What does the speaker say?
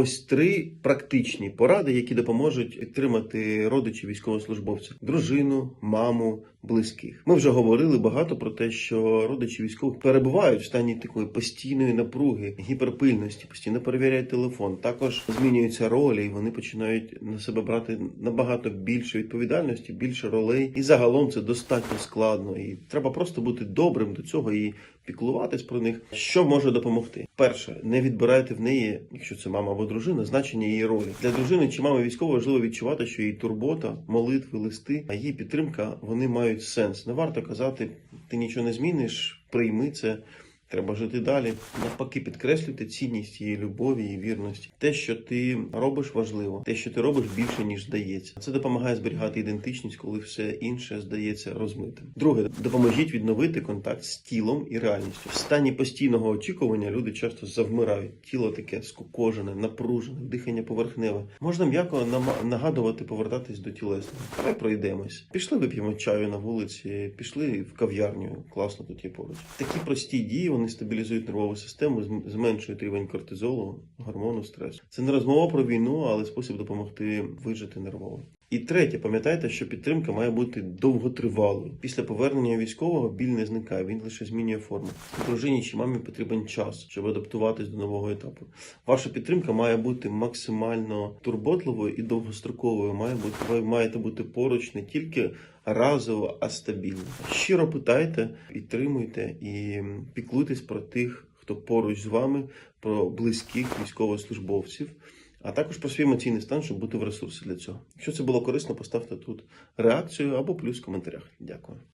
ось три практичні поради, які допоможуть підтримати родичів військовослужбовця, дружину, маму, близьких. Ми вже говорили багато про те, що родичі військових перебувають в стані такої постійної напруги, гіперпильності, постійно перевіряють телефон. Також змінюються ролі, і вони починають на себе брати набагато більше відповідальності, більше ролей. І загалом це достатньо складно. І треба просто бути добрим до цього і піклуватись про них. Що може допомогти? Перше, не відбирайте в неї, якщо це мама або дружина, значення її ролі для дружини чи мами військового важливо відчувати, що її турбота, молитви, листи, а її підтримка вони мають сенс. Не варто казати, ти нічого не зміниш, прийми це. Треба жити далі. Навпаки, підкреслюйте цінність її любові і вірності. Те, що ти робиш, важливо, те, що ти робиш більше ніж здається. Це допомагає зберігати ідентичність, коли все інше здається розмитим. Друге, допоможіть відновити контакт з тілом і реальністю. В стані постійного очікування люди часто завмирають. Тіло таке скукожене, напружене, дихання поверхневе. Можна м'яко нагадувати повертатись до тілесного. Давай пройдемось. Пішли вип'ємо чаю на вулиці, пішли в кав'ярню. Класно тут є поруч. Такі прості дії вони стабілізують нервову систему, зменшують рівень кортизолу, гормону стресу. Це не розмова про війну, але спосіб допомогти вижити нервово. І третє, пам'ятайте, що підтримка має бути довготривалою. Після повернення військового біль не зникає, він лише змінює форму. Дружині чи мамі потрібен час, щоб адаптуватись до нового етапу. Ваша підтримка має бути максимально турботливою і довгостроковою. Має бути ви маєте бути поруч не тільки разово, а стабільно. Щиро питайте, підтримуйте і піклуйтесь про тих, хто поруч з вами, про близьких військовослужбовців. А також про свій емоційний стан, щоб бути в ресурсі для цього. Якщо це було корисно, поставте тут реакцію або плюс в коментарях. Дякую.